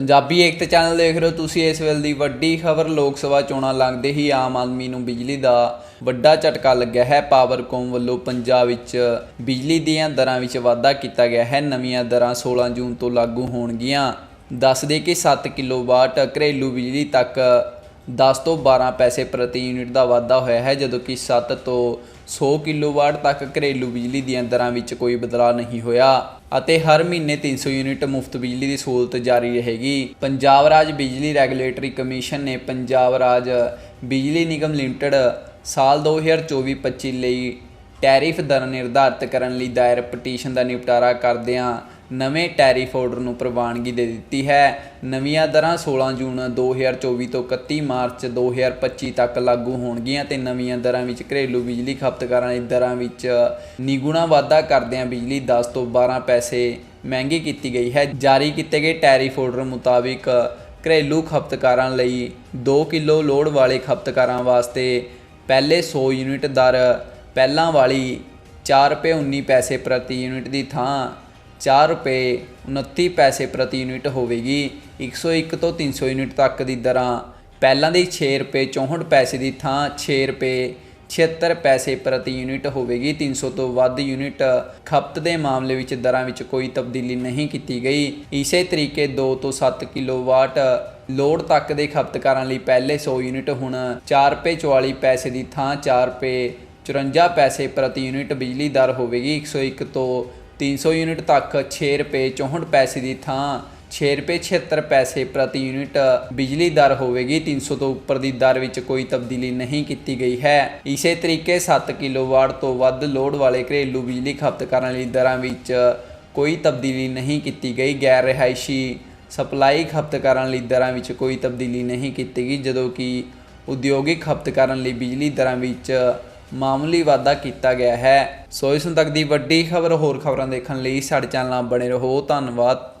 ਪੰਜਾਬੀ ਏਕਤਾ channel ਦੇਖ ਰਹੇ ਹੋ ਤੁਸੀਂ, ਇਸ ਵੇਲੇ ਦੀ ਵੱਡੀ ਖਬਰ ਲੋਕ ਸਭਾ ਚੋਣਾਂ ਲੰਘਦੇ ਹੀ ਆਮ ਆਦਮੀ ਨੂੰ ਬਿਜਲੀ ਦਾ ਵੱਡਾ ਝਟਕਾ ਲੱਗਿਆ ਹੈ। ਪਾਵਰਕੌਮ ਵੱਲੋਂ ਪੰਜਾਬ ਵਿੱਚ ਬਿਜਲੀ ਦੀਆਂ ਦਰਾਂ ਵਿੱਚ ਵਾਧਾ ਕੀਤਾ ਗਿਆ ਹੈ। ਨਵੀਆਂ ਦਰਾਂ 16 ਜੂਨ ਤੋਂ ਲਾਗੂ ਹੋਣਗੀਆਂ। ਦੱਸਦੇ ਕਿ 7 ਕਿਲੋਵਾਟ ਘਰੇਲੂ ਬਿਜਲੀ ਤੱਕ 10 ਤੋਂ 12 ਪੈਸੇ ਪ੍ਰਤੀ ਯੂਨਿਟ ਦਾ ਵਾਧਾ ਹੋਇਆ ਹੈ, ਜਦੋਂ ਕਿ 7 ਤੋਂ 100 ਕਿਲੋਵਾਟ ਤੱਕ ਘਰੇਲੂ ਬਿਜਲੀ ਦੀਆਂ ਦਰਾਂ ਵਿੱਚ ਕੋਈ ਬਦਲਾਅ ਨਹੀਂ ਹੋਇਆ ਅਤੇ ਹਰ ਮਹੀਨੇ 300 ਯੂਨਿਟ ਮੁਫਤ ਬਿਜਲੀ ਦੀ ਸਹੂਲਤ ਜਾਰੀ ਰਹੇਗੀ। ਪੰਜਾਬ ਰਾਜ ਬਿਜਲੀ ਰੈਗੂਲੇਟਰੀ ਕਮਿਸ਼ਨ ਨੇ ਪੰਜਾਬ ਰਾਜ ਬਿਜਲੀ ਨਿਗਮ ਲਿਮਟਿਡ ਸਾਲ 2024-25 ਲਈ ਟੈਰਿਫ ਦਰ ਨਿਰਧਾਰਤ ਕਰਨ ਲਈ ਦਾਇਰ ਪਟੀਸ਼ਨ ਦਾ ਨਿਪਟਾਰਾ ਕਰਦਿਆਂ ਨਵੇਂ ਟੈਰਿਫ ਆਰਡਰ ਨੂੰ ਪ੍ਰਵਾਨਗੀ ਦੇ ਦਿੱਤੀ ਹੈ। ਨਵੀਆਂ ਦਰਾਂ 16 ਜੂਨ 2024 ਤੋਂ 31 ਮਾਰਚ 2025 ਤੱਕ ਲਾਗੂ ਹੋਣਗੀਆਂ ਤੇ ਨਵੀਆਂ ਦਰਾਂ ਵਿੱਚ ਘਰੇਲੂ ਬਿਜਲੀ ਖਪਤਕਾਰਾਂ ਦੀ ਦਰਾਂ ਵਿੱਚ ਨਿਗੁਣਾ ਵਾਧਾ ਕਰਦਿਆਂ ਬਿਜਲੀ 10 ਤੋਂ 12 ਪੈਸੇ ਮਹਿੰਗੀ ਕੀਤੀ ਗਈ ਹੈ। ਜਾਰੀ ਕੀਤੇ ਗਏ ਟੈਰਿਫ ਆਰਡਰ ਮੁਤਾਬਿਕ ਘਰੇਲੂ ਖਪਤਕਾਰਾਂ ਲਈ 2 ਕਿਲੋ ਲੋਡ ਵਾਲੇ ਖਪਤਕਾਰਾਂ ਵਾਸਤੇ ਪਹਿਲੇ 100 ਯੂਨਿਟ ਦਰ ਪਹਿਲਾਂ ਵਾਲੀ 4 ਰੁਪਏ 19 ਪੈਸੇ ਪ੍ਰਤੀ ਯੂਨਿਟ ਦੀ ਥਾਂ 4 ਰੁਪਏ 29 ਪੈਸੇ ਪ੍ਰਤੀ ਯੂਨਿਟ ਹੋਵੇਗੀ। 101 ਤੋਂ 300 ਯੂਨਿਟ ਤੱਕ ਦੀ ਦਰਾਂ। ਪਹਿਲਾਂ ਦੀ 6 ਰੁਪਏ 64 ਪੈਸੇ ਦੀ ਥਾਂ 6 ਰੁਪਏ 76 ਪੈਸੇ ਪ੍ਰਤੀ ਯੂਨਿਟ ਹੋਵੇਗੀ। 300 ਤੋਂ ਵੱਧ ਯੂਨਿਟ ਖਪਤ ਦੇ ਮਾਮਲੇ ਵਿੱਚ ਦਰਾਂ ਵਿੱਚ ਕੋਈ ਤਬਦੀਲੀ ਨਹੀਂ ਕੀਤੀ ਗਈ। ਇਸੇ ਤਰੀਕੇ 2 ਤੋਂ 7 ਕਿਲੋਵਾਟ ਲੋਡ ਤੱਕ ਦੇ ਖਪਤਕਾਰਾਂ ਲਈ ਪਹਿਲੇ 100 ਯੂਨਿਟ ਹੁਣ 4 ਰੁਪਏ 44 ਪੈਸੇ ਦੀ ਥਾਂ 4 ਰੁਪਏ 54 ਪੈਸੇ ਪ੍ਰਤੀ ਯੂਨਿਟ ਬਿਜਲੀ ਦਰ ਹੋਵੇਗੀ 101 ਤੋਂ 300 ਯੂਨਿਟ ਤੱਕ 6 ਰੁਪਏ 64 ਪੈਸੇ ਦੀ ਥਾਂ 6 ਰੁਪਏ 76 ਪੈਸੇ ਪ੍ਰਤੀ ਯੂਨਿਟ ਬਿਜਲੀ ਦਰ ਹੋਵੇਗੀ 300 ਤੋਂ ਉੱਪਰ ਦੀ ਦਰ ਵਿੱਚ ਕੋਈ ਤਬਦੀਲੀ ਨਹੀਂ ਕੀਤੀ ਗਈ ਹੈ। ਇਸੇ ਤਰੀਕੇ 7 ਕਿਲੋਵਾਟ ਤੋਂ ਵੱਧ ਲੋਡ ਵਾਲੇ ਘਰੇਲੂ ਬਿਜਲੀ ਖਪਤਕਾਰਾਂ ਲਈ ਦਰਾਂ ਵਿੱਚ ਕੋਈ ਤਬਦੀਲੀ ਨਹੀਂ ਕੀਤੀ ਗਈ। ਗੈਰ ਰਿਹਾਇਸ਼ੀ ਸਪਲਾਈ ਖਪਤਕਾਰਾਂ ਲਈ ਦਰਾਂ ਵਿੱਚ ਕੋਈ ਤਬਦੀਲੀ ਨਹੀਂ ਕੀਤੀ ਗਈ, ਜਦੋਂ ਕਿ ਉਦਯੋਗਿਕ ਖਪਤਕਾਰਾਂ ਲਈ ਬਿਜਲੀ ਦਰਾਂ ਵਿੱਚ ਮਾਮੂਲੀ ਵਾਧਾ ਕੀਤਾ ਗਿਆ ਹੈ। ਸੋ ਇਸ ਤੱਕ ਦੀ ਵੱਡੀ ਖਬਰ ਹੋਰ ਖਬਰਾਂ ਦੇਖਣ ਲਈ ਸਾਡੇ ਚੈਨਲ ਨਾਲ ਬਣੇ ਰਹੋ। ਧੰਨਵਾਦ।